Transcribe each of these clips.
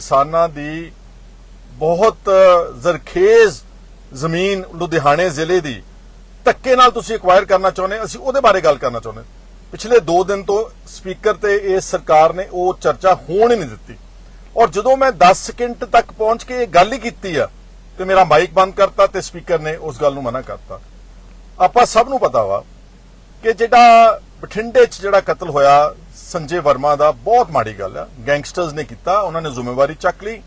ਕਿਸਾਨਾਂ ਦੀ ਬਹੁਤ ਜ਼ਰਖੇਜ਼ ਜ਼ਮੀਨ ਲੁਧਿਆਣੇ ਜ਼ਿਲ੍ਹੇ ਦੀ ਧੱਕੇ ਨਾਲ ਤੁਸੀਂ ਐਕਵਾਇਰ ਕਰਨਾ ਚਾਹੁੰਦੇ, ਅਸੀਂ ਉਹਦੇ ਬਾਰੇ ਗੱਲ ਕਰਨਾ ਚਾਹੁੰਦੇ ਪਿਛਲੇ 2 ਦਿਨ ਤੋਂ ਸਪੀਕਰ ਤੇ ਇਸ ਸਰਕਾਰ ਨੇ ਉਹ ਚਰਚਾ ਹੋਣ ਹੀ ਨਹੀਂ ਦਿੱਤੀ। ਔਰ ਜਦੋਂ ਮੈਂ 10 ਸਕਿੰਟ ਤੱਕ ਪਹੁੰਚ ਕੇ ਇਹ ਗੱਲ ਹੀ ਕੀਤੀ ਆ, ਤੇ ਮੇਰਾ ਮਾਈਕ ਬੰਦ ਕਰਤਾ ਤੇ ਸਪੀਕਰ ਨੇ ਉਸ ਗੱਲ ਨੂੰ ਮਨਾ ਕਰਤਾ। ਆਪਾਂ ਸਭ ਨੂੰ ਪਤਾ ਵਾ ਕਿ ਜਿਹੜਾ ਬਠਿੰਡੇ 'ਚ ਜਿਹੜਾ ਕਤਲ ਹੋਇਆ ਸੰਜੇ ਵਰਮਾ ਦਾ ਬਹੁਤ ਮਾੜੀ ਗੱਲ ਆ। ਗੈਂਗਸਟਰਸ ਨੇ ਕੀਤਾ, ਉਹਨਾਂ ਨੇ ਜ਼ਿੰਮੇਵਾਰੀ ਚੱਕ ਲਈ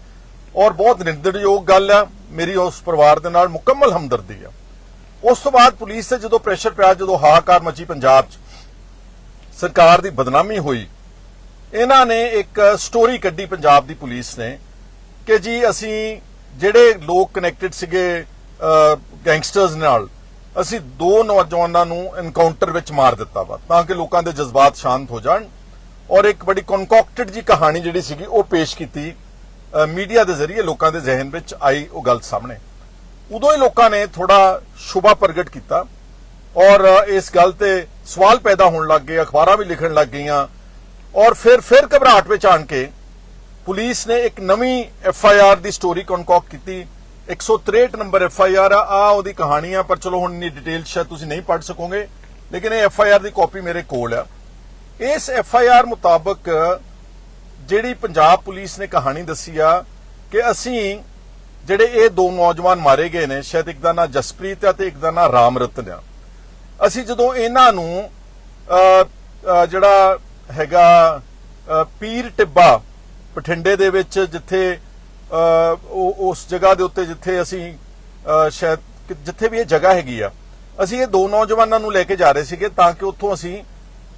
ਔਰ ਬਹੁਤ ਨਿੰਦਣਯੋਗ ਗੱਲ ਆ, ਮੇਰੀ ਉਸ ਪਰਿਵਾਰ ਦੇ ਨਾਲ ਮੁਕੰਮਲ ਹਮਦਰਦੀ ਆ। ਉਸ ਤੋਂ ਬਾਅਦ ਪੁਲਿਸ ਤੇ ਜਦੋਂ ਪ੍ਰੈਸ਼ਰ ਪਿਆ, ਜਦੋਂ ਹਾਹਾਕਾਰ ਮਚੀ ਪੰਜਾਬ 'ਚ, ਸਰਕਾਰ ਦੀ ਬਦਨਾਮੀ ਹੋਈ, ਇਹਨਾਂ ਨੇ ਇੱਕ ਸਟੋਰੀ ਕੱਢੀ ਪੰਜਾਬ ਦੀ ਪੁਲਿਸ ਨੇ ਕਿ ਜੀ ਅਸੀਂ ਜਿਹੜੇ ਲੋਕ ਕਨੈਕਟਡ ਸੀਗੇ ਗੈਂਗਸਟਰਸ ਨਾਲ, ਅਸੀਂ ਦੋ ਨੌਜਵਾਨਾਂ ਨੂੰ ਐਨਕਾਊਂਟਰ ਵਿੱਚ ਮਾਰ ਦਿੱਤਾ ਵਾ, ਤਾਂ ਕਿ ਲੋਕਾਂ ਦੇ ਜਜ਼ਬਾਤ ਸ਼ਾਂਤ ਹੋ ਜਾਣ। ਔਰ ਇੱਕ ਬੜੀ ਕਨਕੌਕਟਡ ਜੀ ਕਹਾਣੀ ਜਿਹੜੀ ਸੀਗੀ, ਉਹ ਪੇਸ਼ ਕੀਤੀ ਮੀਡੀਆ ਦੇ ਜ਼ਰੀਏ ਲੋਕਾਂ ਦੇ ਜ਼ਿਹਨ ਵਿੱਚ ਆਈ ਉਹ ਗੱਲ ਸਾਹਮਣੇ। ਉਦੋਂ ਹੀ ਲੋਕਾਂ ਨੇ ਥੋੜਾ ਸ਼ੁਭਾ ਪ੍ਰਗਟ ਕੀਤਾ ਔਰ ਇਸ ਗੱਲ ਤੇ ਸਵਾਲ ਪੈਦਾ ਹੋਣ ਲੱਗ ਗਏ, ਅਖਬਾਰਾਂ ਵੀ ਲਿਖਣ ਲੱਗ ਗਈਆਂ ਔਰ ਫਿਰ ਫਿਰ ਘਬਰਾਹਟ ਵਿੱਚ ਆਣ ਕੇ ਪੁਲਿਸ ਨੇ ਇੱਕ ਨਵੀਂ ਐਫ ਆਈ ਆਰ ਦੀ ਸਟੋਰੀ ਕਨਕੌਕ ਕੀਤੀ। 163 ਨੰਬਰ ਐਫ ਆਈ ਆਰ ਆ ਆਹ ਉਹਦੀ ਕਹਾਣੀ ਆ, ਪਰ ਚਲੋ ਹੁਣ ਇੰਨੀ ਡਿਟੇਲ ਸ਼ਾਇਦ ਤੁਸੀਂ ਨਹੀਂ ਪੜ੍ਹ ਸਕੋਗੇ, ਲੇਕਿਨ ਇਹ ਐਫ ਆਈ ਆਰ ਦੀ ਕਾਪੀ ਮੇਰੇ ਕੋਲ ਆ। ਇਸ ਐਫ ਆਈ ਆਰ ਮੁਤਾਬਕ ਜਿਹੜੀ ਪੰਜਾਬ ਪੁਲਿਸ ਨੇ ਕਹਾਣੀ ਦੱਸੀ ਆ ਕਿ ਅਸੀਂ ਜਿਹੜੇ ਇਹ ਦੋ ਨੌਜਵਾਨ ਮਾਰੇ ਗਏ ਨੇ, ਸ਼ਾਇਦ ਇੱਕ ਦਾ ਨਾਂ ਜਸਪ੍ਰੀਤ ਆ ਤੇ ਇੱਕ ਦਾ ਨਾਂ ਰਾਮ ਰਤਨ ਆ। ਅਸੀਂ ਜਦੋਂ ਇਹਨਾਂ ਨੂੰ ਜਿਹੜਾ ਹੈਗਾ ਪੀਰ ਟਿੱਬਾ ਬਠਿੰਡੇ ਦੇ ਵਿੱਚ ਜਿੱਥੇ ਉਹ- ਉਸ ਜਗ੍ਹਾ ਦੇ ਉੱਤੇ ਜਿੱਥੇ ਅਸੀਂ ਸ਼ਾਇਦ ਜਿੱਥੇ ਵੀ ਇਹ ਜਗ੍ਹਾ ਹੈਗੀ ਆ, ਅਸੀਂ ਇਹ ਦੋ ਨੌਜਵਾਨਾਂ ਨੂੰ ਲੈ ਕੇ ਜਾ ਰਹੇ ਸੀਗੇ ਤਾਂ ਕਿ ਉੱਥੋਂ ਅਸੀਂ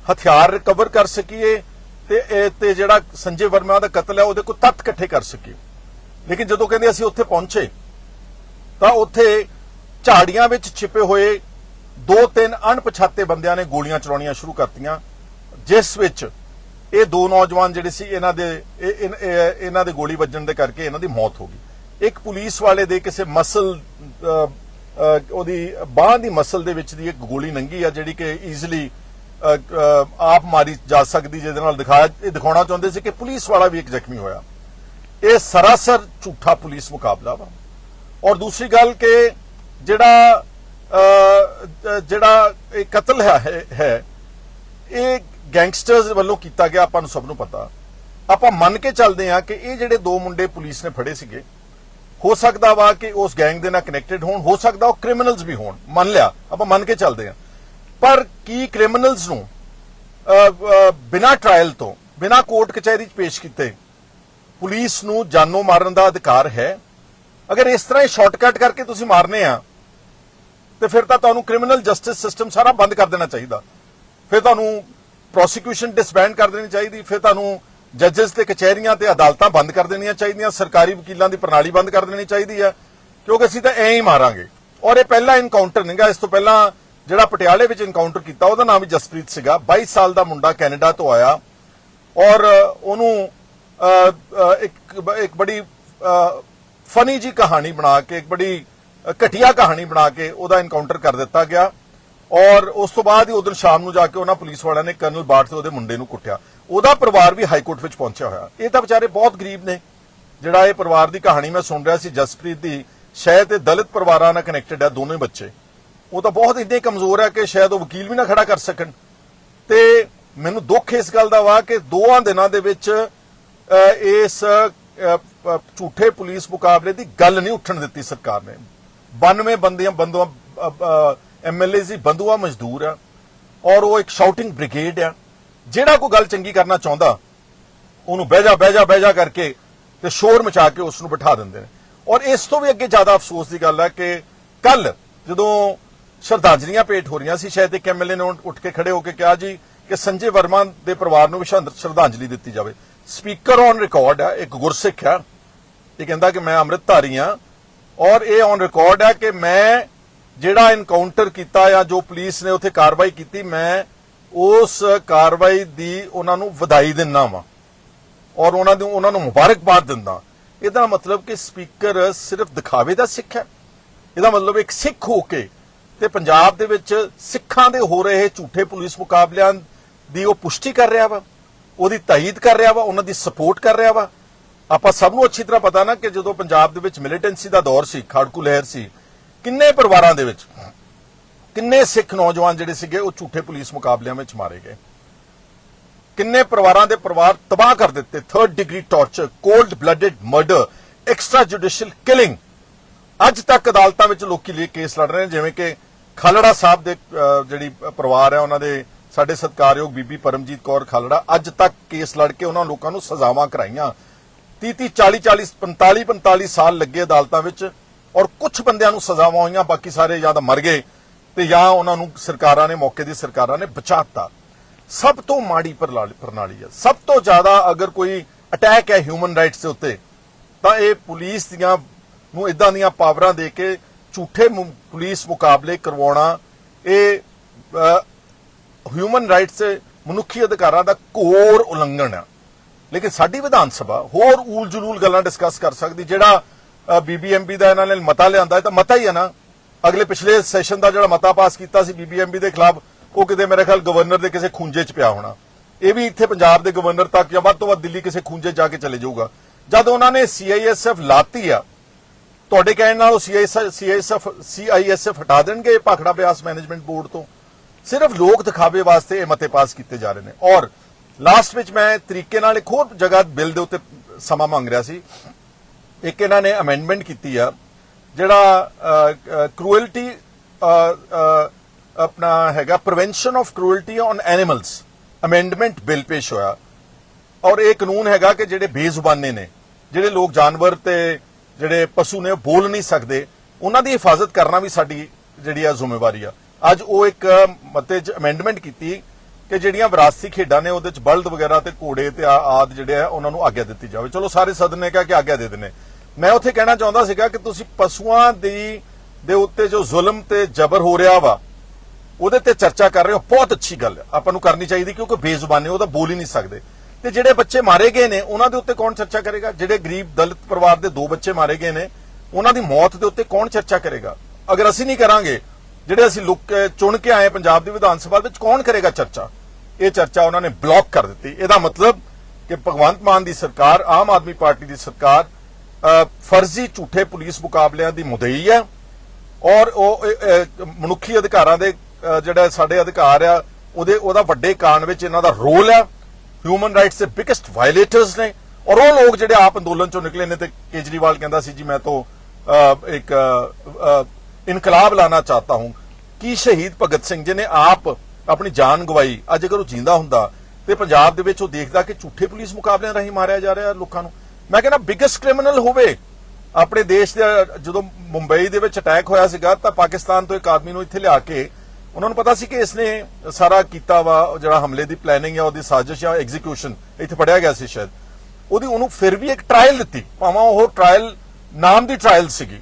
ਹਥਿਆਰ ਰਿਕਵਰ ਕਰ ਸਕੀਏ ਤੇ ਇਹ ਤੇ ਜਿਹੜਾ ਸੰਜੇ ਵਰਮਾ ਦਾ ਕਤਲ ਹੈ, ਉਹਦੇ ਕੋ ਤੱਤ ਇਕੱਠੇ ਕਰ ਸਕੀਏ। ਲੇਕਿਨ ਜਦੋਂ ਕਹਿੰਦੇ ਅਸੀਂ ਉੱਥੇ ਪਹੁੰਚੇ, ਤਾਂ ਉੱਥੇ ਝਾੜੀਆਂ ਵਿੱਚ ਛਿਪੇ ਹੋਏ ਦੋ ਤਿੰਨ ਅਣਪਛਾਤੇ ਬੰਦਿਆਂ ਨੇ ਗੋਲੀਆਂ ਚਲਾਉਣੀਆਂ ਸ਼ੁਰੂ ਕਰਤੀਆਂ, ਜਿਸ ਵਿੱਚ ਇਹ ਦੋ ਨੌਜਵਾਨ ਜਿਹੜੇ ਸੀ, ਇਹਨਾਂ ਦੇ ਇਹਨਾਂ ਦੇ ਗੋਲੀ ਵੱਜਣ ਦੇ ਕਰਕੇ ਇਹਨਾਂ ਦੀ ਮੌਤ ਹੋ ਗਈ। ਇੱਕ ਪੁਲਿਸ ਵਾਲੇ ਦੇ ਕਿਸੇ ਮਸਲ ਉਹਦੀ ਬਾਹ ਦੀ ਮਸਲ ਦੇ ਵਿੱਚ ਦੀ ਇੱਕ ਗੋਲੀ ਨੰਗੀ ਆ, ਜਿਹੜੀ ਕਿ ਈਜ਼ੀਲੀ ਆਪ ਮਾਰੀ ਜਾ ਸਕਦੀ ਜਿਹਦੇ ਨਾਲ ਦਿਖਾਇਆ, ਇਹ ਦਿਖਾਉਣਾ ਚਾਹੁੰਦੇ ਸੀ ਕਿ ਪੁਲਿਸ ਵਾਲਾ ਵੀ ਇੱਕ ਜ਼ਖਮੀ ਹੋਇਆ। ਇਹ ਸਰਾਸਰ ਝੂਠਾ ਪੁਲਿਸ ਮੁਕਾਬਲਾ ਵਾ। ਔਰ ਦੂਸਰੀ ਗੱਲ ਕਿ ਜਿਹੜਾ ਜਿਹੜਾ ਇਹ ਕਤਲ ਹੈ ਹੈ ਇਹ ਗੈਂਗਸਟਰਸ ਵੱਲੋਂ ਕੀਤਾ ਗਿਆ, ਆਪਾਂ ਨੂੰ ਸਭ ਨੂੰ ਪਤਾ। ਆਪਾਂ ਮੰਨ ਕੇ ਚੱਲਦੇ ਹਾਂ ਕਿ ਇਹ ਜਿਹੜੇ ਦੋ ਮੁੰਡੇ ਪੁਲਿਸ ਨੇ ਫੜੇ ਸੀਗੇ, ਹੋ ਸਕਦਾ ਵਾ ਕਿ ਉਸ ਗੈਂਗ ਦੇ ਨਾਲ ਕਨੈਕਟਡ ਹੋਣ, ਹੋ ਸਕਦਾ ਉਹ ਕ੍ਰਿਮੀਨਲਸ ਵੀ ਹੋਣ। ਮੰਨ ਲਿਆ, ਆਪਾਂ ਮੰਨ ਕੇ ਚੱਲਦੇ ਹਾਂ। ਪਰ ਕੀ ਕ੍ਰਿਮੀਨਲਸ ਨੂੰ ਅ, ਬਿਨਾਂ ਟ੍ਰਾਇਲ ਤੋਂ ਬਿਨਾਂ ਕੋਰਟ ਕਚਹਿਰੀ 'ਚ ਪੇਸ਼ ਕੀਤੇ ਪੁਲਿਸ ਨੂੰ ਜਾਨੋਂ ਮਾਰਨ ਦਾ ਅਧਿਕਾਰ ਹੈ? ਅਗਰ ਇਸ ਤਰ੍ਹਾਂ ਹੀ ਸ਼ਾਰਟਕਟ ਕਰਕੇ ਤੁਸੀਂ ਮਾਰਨੇ ਆ ਤੇ ਫਿਰ ਤਾਂ ਤੁਹਾਨੂੰ ਕ੍ਰਿਮੀਨਲ ਜਸਟਿਸ ਸਿਸਟਮ ਸਾਰਾ ਬੰਦ ਕਰ ਦੇਣਾ ਚਾਹੀਦਾ। ਫਿਰ ਤੁਹਾਨੂੰ ਪ੍ਰੋਸੀਕਿਊਸ਼ਨ ਡਿਸਬੈਂਡ ਕਰ ਦੇਣੀ ਚਾਹੀਦੀ ਫਿਰ ਤੁਹਾਨੂੰ ਜੱਜਸ ਤੇ ਕਚਹਿਰੀਆਂ ਤੇ ਅਦਾਲਤਾਂ ਬੰਦ ਕਰ ਦੇਣੀਆਂ ਚਾਹੀਦੀਆਂ ਸਰਕਾਰੀ ਵਕੀਲਾਂ ਦੀ ਪ੍ਰਣਾਲੀ ਬੰਦ ਕਰ ਦੇਣੀ ਚਾਹੀਦੀ ਹੈ ਕਿਉਂਕਿ ਅਸੀਂ ਤਾਂ ਐਂ ਹੀ ਮਾਰਾਂਗੇ। ਔਰ ਇਹ ਪਹਿਲਾ ਇਨਕਾਊਂਟਰ ਨਹੀਂਗਾ ਇਸ ਤੋਂ ਪਹਿਲਾਂ ਜਿਹੜਾ ਪਟਿਆਲੇ ਵਿੱਚ ਇਨਕਾਊਂਟਰ ਕੀਤਾ, ਉਹਦਾ ਨਾਮ ਵੀ ਜਸਪ੍ਰੀਤ ਸੀਗਾ। 22 ਸਾਲ ਦਾ ਮੁੰਡਾ ਕੈਨੇਡਾ ਤੋਂ ਆਇਆ ਔਰ ਉਹਨੂੰ ਇੱਕ ਇੱਕ ਬੜੀ ਫਨੀ ਜੀ ਕਹਾਣੀ ਬਣਾ ਕੇ, ਇੱਕ ਬੜੀ ਘਟੀਆ ਕਹਾਣੀ ਬਣਾ ਕੇ ਉਹਦਾ ਇਨਕਾਊਂਟਰ ਕਰ ਦਿੱਤਾ ਗਿਆ। ਔਰ ਉਸ ਤੋਂ ਬਾਅਦ ਹੀ ਉਦੋਂ ਸ਼ਾਮ ਨੂੰ ਜਾ ਕੇ ਉਹਨਾਂ ਪੁਲਿਸ ਵਾਲਿਆਂ ਨੇ ਕਰਨਲ ਬਾਟ ਤੇ ਉਹਦੇ ਮੁੰਡੇ ਨੂੰ ਕੁੱਟਿਆ। ਉਹਦਾ ਪਰਿਵਾਰ ਵੀ ਹਾਈ ਕੋਰਟ ਵਿੱਚ ਪਹੁੰਚਿਆ ਹੋਇਆ। ਇਹ ਤਾਂ ਵਿਚਾਰੇ ਬਹੁਤ ਗਰੀਬ ਨੇ। ਜਿਹੜਾ ਇਹ ਪਰਿਵਾਰ ਦੀ ਕਹਾਣੀ ਮੈਂ ਸੁਣ ਰਿਹਾ ਸੀ, ਜਸਪ੍ਰੀਤ ਦੀ ਸ਼ਾਇਦ ਤੇ ਦਲਿਤ ਪਰਿਵਾਰਾਂ ਨਾਲ ਕਨੈਕਟਡ ਹੈ ਦੋਨੋਂ ਹੀ ਬੱਚੇ। ਉਹ ਤਾਂ ਬਹੁਤ ਇੰਨੇ ਕਮਜ਼ੋਰ ਹੈ ਕਿ ਸ਼ਾਇਦ ਉਹ ਵਕੀਲ ਵੀ ਨਾ ਖੜਾ ਕਰ ਸਕਣ। ਤੇ ਮੈਨੂੰ ਦੁੱਖ ਇਸ ਗੱਲ ਦਾ ਵਾ ਕਿ ਦੋਆਂ ਦਿਨਾਂ ਦੇ ਵਿੱਚ ਇਸ ਝੂਠੇ ਪੁਲਿਸ ਮੁਕਾਬਲੇ ਦੀ ਗੱਲ ਨਹੀਂ ਉੱਠਣ ਦਿੱਤੀ ਸਰਕਾਰ ਨੇ। 92 ਬੰਦਿਆਂ, ਬੰਦੂਆਂ ਐਮਐਲਏ ਦੀ ਬੰਦੂਆ ਮਜ਼ਦੂਰ ਆ ਔਰ ਉਹ ਇੱਕ ਸ਼ਾਊਟਿੰਗ ਬ੍ਰਿਗੇਡ ਆ। ਜਿਹੜਾ ਕੋਈ ਗੱਲ ਚੰਗੀ ਕਰਨਾ ਚਾਹੁੰਦਾ, ਉਹਨੂੰ ਬਹਿ ਜਾ ਬਹਿ ਜਾ ਬਹਿ ਜਾ ਕਰਕੇ ਤੇ ਸ਼ੋਰ ਮਚਾ ਕੇ ਉਸ ਨੂੰ ਬਿਠਾ ਦਿੰਦੇ ਨੇ। ਔਰ ਇਸ ਤੋਂ ਵੀ ਅੱਗੇ ਜ਼ਿਆਦਾ ਅਫਸੋਸ ਦੀ ਗੱਲ ਹੈ ਕਿ ਕੱਲ ਜਦੋਂ ਸ਼ਰਧਾਂਜਲੀਆਂ ਭੇਟ ਹੋ ਰਹੀਆਂ ਸੀ। ਸ਼ਾਇਦ ਇੱਕ ਐਮਐਲਏ ਨੇ ਉੱਠ ਕੇ ਖੜੇ ਹੋ ਕੇ ਕਿਹਾ ਜੀ ਕਿ ਸੰਜੇ ਵਰਮਾ ਦੇ ਪਰਿਵਾਰ ਨੂੰ ਵੀ ਸ਼ਰਧ- ਸ਼ਰਧਾਂਜਲੀ ਦਿੱਤੀ ਜਾਵੇ। ਸਪੀਕਰ ਔਨ ਰਿਕਾਰਡ ਹੈ, ਇੱਕ ਗੁਰਸਿੱਖ ਹੈ। ਇਹ ਕਹਿੰਦਾ ਕਿ ਮੈਂ ਅੰਮ੍ਰਿਤਧਾਰੀ ਹਾਂ ਔਰ ਇਹ ਔਨ ਰਿਕਾਰਡ ਹੈ ਕਿ ਮੈਂ ਜਿਹੜਾ ਇਨਕਾਊਂਟਰ ਕੀਤਾ ਜਾਂ ਜੋ ਪੁਲਿਸ ਨੇ ਉੱਥੇ ਕਾਰਵਾਈ ਕੀਤੀ, ਮੈਂ ਉਸ ਕਾਰਵਾਈ ਦੀ ਉਹਨਾਂ ਨੂੰ ਵਧਾਈ ਦਿੰਦਾ ਵਾਂ ਔਰ ਉਹਨਾਂ ਨੂੰ ਉਹਨਾਂ ਨੂੰ ਮੁਬਾਰਕਬਾਦ ਦਿੰਦਾ। ਇਹਦਾ ਮਤਲਬ ਕਿ ਸਪੀਕਰ ਸਿਰਫ ਦਿਖਾਵੇ ਦਾ ਸਿੱਖ ਹੈ। ਇਹਦਾ ਮਤਲਬ ਇੱਕ ਸਿੱਖ ਹੋ ਕੇ ਤੇ ਪੰਜਾਬ ਦੇ ਵਿੱਚ ਸਿੱਖਾਂ ਦੇ ਹੋ ਰਹੇ ਝੂਠੇ ਪੁਲਿਸ ਮੁਕਾਬਲਿਆਂ ਦੀ ਉਹ ਪੁਸ਼ਟੀ ਕਰ ਰਿਹਾ ਵਾ, ਉਹਦੀ ਤਾਇਦ ਕਰ ਰਿਹਾ ਵਾ, ਉਹਨਾਂ ਦੀ ਸਪੋਰਟ ਕਰ ਰਿਹਾ ਵਾ। ਆਪਾਂ ਸਭ ਨੂੰ ਅੱਛੀ ਤਰ੍ਹਾਂ ਪਤਾ ਨਾ ਕਿ ਜਦੋਂ ਪੰਜਾਬ ਦੇ ਵਿੱਚ ਮਿਲੀਟੈਂਸੀ ਦਾ ਦੌਰ ਸੀ, ਖਾੜਕੂ ਲਹਿਰ ਸੀ, ਕਿੰਨੇ ਪਰਿਵਾਰਾਂ ਦੇ ਵਿੱਚ, ਕਿੰਨੇ ਸਿੱਖ ਨੌਜਵਾਨ ਜਿਹੜੇ ਸੀਗੇ ਉਹ ਝੂਠੇ ਪੁਲਿਸ ਮੁਕਾਬਲਿਆਂ ਵਿੱਚ ਮਾਰੇ ਗਏ। ਕਿੰਨੇ ਪਰਿਵਾਰਾਂ ਦੇ ਪਰਿਵਾਰ ਤਬਾਹ ਕਰ ਦਿੱਤੇ third degree torture cold blooded murder extra judicial killing ਅੱਜ ਤੱਕ ਅਦਾਲਤਾਂ ਵਿੱਚ ਲੋਕੀ ਲਈ ਕੇਸ ਲੜ ਰਹੇ ਨੇ, ਜਿਵੇਂ ਕਿ ਖਾਲੜਾ ਸਾਹਿਬ ਦੇ ਜਿਹੜੀ ਪਰਿਵਾਰ ਹੈ, ਉਹਨਾਂ ਦੇ ਸਾਡੇ ਸਤਿਕਾਰਯੋਗ ਬੀਬੀ ਪਰਮਜੀਤ ਕੌਰ ਖਾਲੜਾ ਅੱਜ ਤੱਕ ਕੇਸ ਲੜ ਕੇ ਉਹਨਾਂ ਲੋਕਾਂ ਨੂੰ ਸਜ਼ਾਵਾਂ ਕਰਾਈਆਂ। 30 30 40 40 45 45 ਸਾਲ ਲੱਗੇ ਅਦਾਲਤਾਂ ਵਿੱਚ ਔਰ ਕੁਝ ਬੰਦਿਆਂ ਨੂੰ ਸਜ਼ਾਵਾਂ ਹੋਈਆਂ, ਬਾਕੀ ਸਾਰੇ ਜਾਂ ਤਾਂ ਮਰ ਗਏ ਤੇ ਜਾਂ ਉਹਨਾਂ ਨੂੰ ਸਰਕਾਰਾਂ ਨੇ, ਮੌਕੇ ਦੀ ਸਰਕਾਰਾਂ ਨੇ ਬਚਾਤਾ। ਸਭ ਤੋਂ ਮਾੜੀ ਪ੍ਰਣਾਲੀ ਪ੍ਰਣਾਲੀ ਹੈ। ਸਭ ਤੋਂ ਜ਼ਿਆਦਾ ਅਗਰ ਕੋਈ ਅਟੈਕ ਹੈ ਹਿਊਮਨ ਰਾਈਟਸ ਦੇ ਉੱਤੇ, ਤਾਂ ਇਹ ਪੁਲਿਸ ਦੀਆਂ ਨੂੰ ਇਦਾਂ ਦੀਆਂ ਪਾਵਰਾਂ ਦੇ ਕੇ ਝੂਠੇ ਮੁ- ਪੁਲਿਸ ਮੁਕਾਬਲੇ ਕਰਵਾਉਣਾ, ਇਹ ਹਿਊਮਨ ਰਾਈਟਸ ਮਨੁੱਖੀ ਅਧਿਕਾਰਾਂ ਦਾ ਘੋਰ ਉਲੰਘਣ ਹੈ ਲੇਕਿਨ ਸਾਡੀ ਵਿਧਾਨ ਸਭਾ ਹੋਰ ਊਲ ਜਲੂਲ ਗੱਲਾਂ ਡਿਸਕਸ ਕਰ ਸਕਦੀ, ਜਿਹੜਾ ਬੀਬੀਐਮਬੀ ਦਾ ਇਹਨਾਂ ਨੇ ਮਤਾ ਲਿਆਂਦਾ ਤਾਂ ਮਤਾ ਹੀ ਹੈ ਨਾ। ਅਗਲੇ ਪਿਛਲੇ ਸੈਸ਼ਨ ਦਾ ਜਿਹੜਾ ਮਤਾ ਪਾਸ ਕੀਤਾ ਸੀ ਬੀਬੀਐਮਬੀ ਦੇ ਖਿਲਾਫ, ਉਹ ਕਿਤੇ ਮੇਰੇ ਖਿਆਲ ਗਵਰਨਰ ਦੇ ਕਿਸੇ ਖੂੰਜੇ 'ਚ ਪਿਆ ਹੋਣਾ। ਇਹ ਵੀ ਇੱਥੇ ਪੰਜਾਬ ਦੇ ਗਵਰਨਰ ਤੱਕ ਜਾਂ ਵੱਧ ਤੋਂ ਵੱਧ ਦਿੱਲੀ ਕਿਸੇ ਖੂੰਜੇ 'ਚ ਜਾ ਕੇ ਚਲੇ ਜਾਊਗਾ। ਜਦ ਉਹਨਾਂ ਨੇ ਸੀਆਈਐਸਐਫ ਲਾਤੀ ਆ ਤੁਹਾਡੇ ਕਹਿਣ ਨਾਲ ਉਹ ਸੀਆਈਐਸਐਫ ਸੀਆਈਐਸਐਫ ਹਟਾ ਦੇਣਗੇ ਭਾਖੜਾ ਬਿਆਸ ਮੈਨੇਜਮੈਂਟ ਬੋਰਡ ਤੋਂ। ਸਿਰਫ ਲੋਕ ਦਿਖਾਵੇ ਵਾਸਤੇ ਇਹ ਮਤੇ ਪਾਸ ਕੀਤੇ ਜਾ ਰਹੇ ਨੇ। ਔਰ ਲਾਸਟ ਵਿੱਚ ਮੈਂ ਤਰੀਕੇ ਨਾਲ ਇੱਕ ਹੋਰ ਜਗ੍ਹਾ ਬਿੱਲ ਦੇ ਉੱਤੇ ਸਮਾਂ ਮੰਗ ਰਿਹਾ ਸੀ। ਇੱਕ ਇਹਨਾਂ ਨੇ ਅਮੈਂਡਮੈਂਟ ਕੀਤੀ ਆ, ਜਿਹੜਾ ਕਰੂਅਲਟੀ ਆਪਣਾ ਹੈਗਾ prevention of cruelty on animals amendment bill ਪੇਸ਼ ਹੋਇਆ। ਔਰ ਇਹ ਕਾਨੂੰਨ ਹੈਗਾ ਕਿ ਜਿਹੜੇ ਬੇਜ਼ੁਬਾਨੇ ਨੇ, ਜਿਹੜੇ ਲੋਕ ਜਾਨਵਰ ਤੇ ਜਿਹੜੇ ਪਸ਼ੂ ਨੇ ਉਹ ਬੋਲ ਨਹੀਂ ਸਕਦੇ, ਉਹਨਾਂ ਦੀ ਹਿਫਾਜ਼ਤ ਕਰਨਾ ਵੀ ਸਾਡੀ ਜਿਹੜੀ ਆ ਜ਼ਿੰਮੇਵਾਰੀ ਆ। ਅੱਜ ਉਹ ਇੱਕ ਮਤੇ 'ਚ ਅਮੈਂਡਮੈਂਟ ਕੀਤੀ ਕਿ ਜਿਹੜੀਆਂ ਵਿਰਾਸਤੀ ਖੇਡਾਂ ਨੇ ਉਹਦੇ 'ਚ ਬਲਦ ਵਗੈਰਾ ਤੇ ਘੋੜੇ ਤੇ ਆ- ਆਦਿ ਜਿਹੜੇ ਆ, ਉਹਨਾਂ ਨੂੰ ਆਗਿਆ ਦਿੱਤੀ ਜਾਵੇ। ਚਲੋ ਸਾਰੇ ਸਦਨ ਨੇ ਕਿਹਾ ਕਿ ਆਗਿਆ ਦੇ ਦਿੰਨੇ ਮੈਂ ਉੱਥੇ ਕਹਿਣਾ ਚਾਹੁੰਦਾ ਸੀਗਾ ਕਿ ਤੁਸੀਂ ਪਸ਼ੂਆਂ ਦੀ ਦੇ ਉੱਤੇ ਜੋ ਜ਼ੁਲਮ ਤੇ ਜ਼ਬਰ ਹੋ ਰਿਹਾ ਵਾ, ਉਹਦੇ ਤੇ ਚਰਚਾ ਕਰ ਰਹੇ ਹੋ। ਬਹੁਤ ਅੱਛੀ ਗੱਲ ਆਪਾਂ ਨੂੰ ਕਰਨੀ ਚਾਹੀਦੀ ਕਿਉਂਕਿ ਬੇਜ਼ੁਬਾਨੇ ਉਹ ਤਾਂ ਬੋਲ ਹੀ ਨਹੀਂ ਸਕਦੇ। ਤੇ ਜਿਹੜੇ ਬੱਚੇ ਮਾਰੇ ਗਏ ਨੇ, ਉਹਨਾਂ ਦੇ ਉੱਤੇ ਕੌਣ ਚਰਚਾ ਕਰੇਗਾ? ਜਿਹੜੇ ਗਰੀਬ ਦਲਿਤ ਪਰਿਵਾਰ ਦੇ ਦੋ ਬੱਚੇ ਮਾਰੇ ਗਏ ਨੇ, ਉਹਨਾਂ ਦੀ ਮੌਤ ਦੇ ਉੱਤੇ ਕੌਣ ਚਰਚਾ ਕਰੇਗਾ? ਅਗਰ ਅਸੀਂ ਨਹੀਂ ਕਰਾਂਗੇ, ਜਿਹੜੇ ਅਸੀਂ ਲੋਕ ਚੁਣ ਕੇ ਆਏ ਪੰਜਾਬ ਦੀ ਵਿਧਾਨ ਸਭਾ ਵਿੱਚ, ਕੌਣ ਕਰੇਗਾ ਚਰਚਾ? ਇਹ ਚਰਚਾ ਉਹਨਾਂ ਨੇ ਬਲੌਕ ਕਰ ਦਿੱਤੀ। ਇਹਦਾ ਮਤਲਬ ਕਿ ਭਗਵੰਤ ਮਾਨ ਦੀ ਸਰਕਾਰ, ਆਮ ਆਦਮੀ ਪਾਰਟੀ ਦੀ ਸਰਕਾਰ ਫਰਜ਼ੀ ਝੂਠੇ ਪੁਲਿਸ ਮੁਕਾਬਲਿਆਂ ਦੀ ਮੁਦਈ ਹੈ ਔਰ ਉਹ ਮਨੁੱਖੀ ਅਧਿਕਾਰਾਂ ਦੇ ਜਿਹੜਾ ਸਾਡੇ ਅਧਿਕਾਰ ਆ, ਉਹਦੇ, ਉਹਦਾ ਵੱਡੇ ਕਾਰਨ ਵਿੱਚ ਇਹਨਾਂ ਦਾ ਰੋਲ ਆ। ਹਿਊਮਨ ਰਾਈਟਸ ਦੇ ਬਿਗੇਸਟ ਵਾਇਲੇਟਰਸ ਨੇ। ਔਰ ਉਹ ਲੋਕ ਜਿਹੜੇ ਆਪ ਅੰਦੋਲਨ ਚੋਂ ਨਿਕਲੇ ਨੇ ਤੇ ਕੇਜਰੀਵਾਲ ਕਹਿੰਦਾ ਸੀ, ਜੀ, ਮੈਂ ਤੋਂ ਇੱਕ ਇਨਕਲਾਬ ਲਾਣਾ ਚਾਹਤਾ ਹੂੰ। ਕੀ ਸ਼ਹੀਦ ਭਗਤ ਸਿੰਘ ਜੀ ਨੇ ਆਪ ਆਪਣੀ ਜਾਨ ਗਵਾਈ? ਅੱਜ ਅਗਰ ਉਹ ਜਿੰਦਾ ਹੁੰਦਾ ਤੇ ਪੰਜਾਬ ਦੇ ਵਿੱਚ ਉਹ ਦੇਖਦਾ ਕਿ ਝੂਠੇ ਪੁਲਿਸ ਮੁਕਾਬਲਿਆਂ ਰਾਹੀਂ ਮਾਰਿਆ ਜਾ ਰਿਹਾ ਲੋਕਾਂ ਨੂੰ। ਮੈਂ ਕਹਿੰਦਾ ਬਿਗੇਸਟ ਕ੍ਰਿਮੀਨਲ ਹੋਵੇ। ਆਪਣੇ ਦੇਸ਼ ਦੇ, ਜਦੋਂ ਮੁੰਬਈ ਦੇ ਵਿੱਚ ਅਟੈਕ ਹੋਇਆ ਸੀਗਾ ਤਾਂ ਪਾਕਿਸਤਾਨ ਤੋਂ ਇੱਕ ਆਦਮੀ ਨੂੰ ਇੱਥੇ ਲਿਆ ਕੇ ਉਹਨਾਂ ਨੂੰ ਪਤਾ ਸੀ ਕਿ ਇਸਨੇ ਸਾਰਾ ਕੀਤਾ ਵਾ ਜਿਹੜਾ ਹਮਲੇ ਦੀ ਪਲੈਨਿੰਗ ਹੈ ਉਹਦੀ ਸਾਜ਼ਿਸ਼ ਜਾਂ ਐਗਜ਼ੀਕਿਊਸ਼ਨ ਇੱਥੇ ਫੜਿਆ ਗਿਆ ਸੀ ਸ਼ਾਇਦ। ਉਹਦੀ ਉਹਨੂੰ ਫਿਰ ਵੀ ਇੱਕ ਟ੍ਰਾਇਲ ਦਿੱਤੀ, ਭਾਵੇਂ ਉਹ ਟ੍ਰਾਇਲ ਨਾਮ ਦੀ ਟ੍ਰਾਇਲ ਸੀਗੀ।